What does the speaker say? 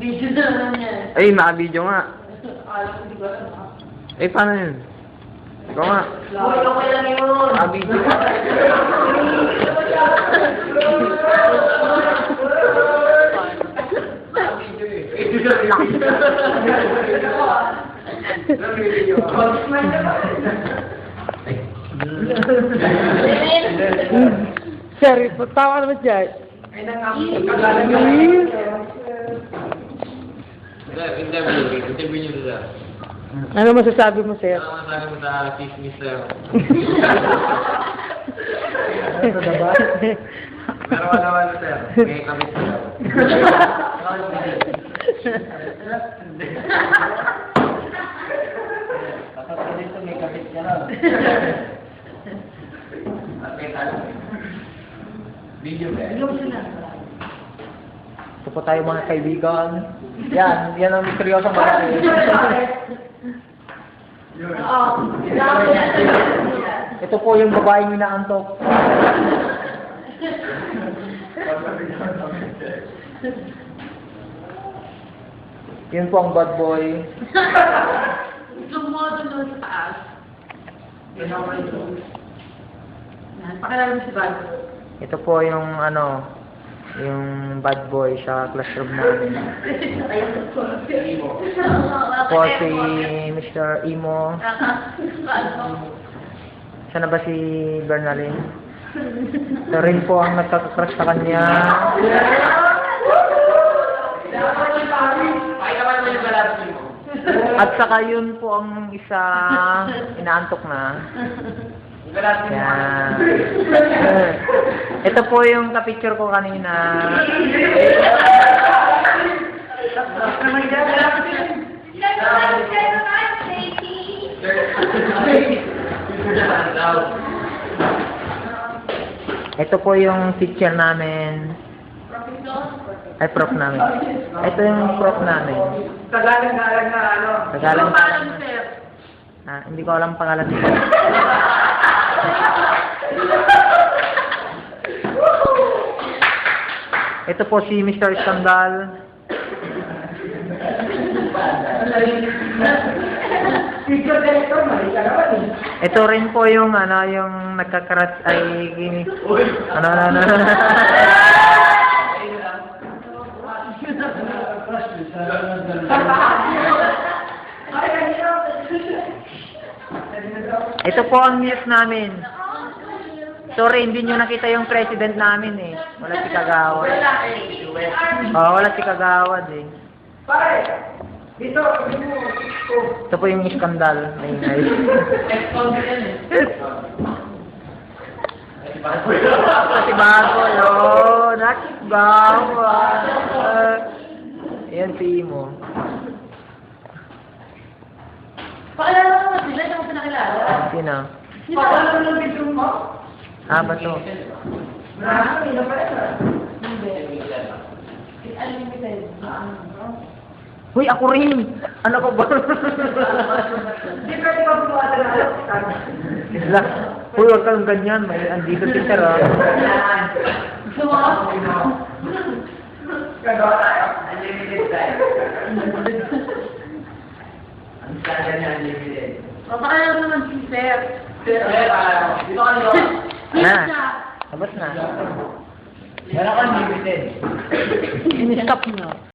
Video na naman yan. Ay, naka-video nga. Alam ko, di ba? Eh, paano yun? Ikaw nga. Uy, okay lang yun. Naka-video. Sorry, tawa naman dyan. Interview, interview niyo sila. Ano masasabi mo, sir? Ano masasabi mo sa chismis sir? Pero wala wala sir. May kabit sila. Kapag dito may kabit ka lang. May talo. Video ba? Ito po tayo mga kaibigan. Yan, yan ang misteryosong babae. Ito po yung babaeng inaantok. Yun po ang bad boy. Doon doon sa taas. Yan, pakilala mo si Bal. Ito po yung ano, yung bad boy sa classroom namin. Po si Mr. Imo. Sana ba si Bernalyn? Ito rin po ang nagkakrush sa kanya. At saka yun po ang isa inaantok na. Yan. Ito po yung kapicture ko kanina. Ito po yung teacher namin. Ay, prof namin. Ito yung prof namin. Tagalang-galang na ano. Tagalog. Ano pangalan mo, sir? Ah, hindi ko alam pangalan nito. Ito po si Mr. Skandal. Ito rin po yung ano, yung nagkakarat ay gini. Ano ano ano. ano. Ito po ang news namin. Sorry, hindi nyo nakita yung president namin eh. Wala si Kagawad. Oo, wala si Kagawad eh. Ito po yung iskandal na ingay. Kasi bago yun. Nakibawad. Ayan si Imo. Pakilala mo sila, hindi mo pinakilala. Sino? Pakilala mo ng video mo? Ah, ba to? Marami na pala. Hindi. Unlimited. Uy, ako rin! Ano ko ba? Hindi pwede ka bumawa ng Isla. Uy, huwag kang ganyan. May andito si ah. Gusto mo? Gagawa tayo. Unlimited tayo. Ang sada niya unlimited. Pakilala mo naman si Sir. Sir, ah, dito ka nyo. Na. Tapos na. Meron ka unlimited. In-stop na.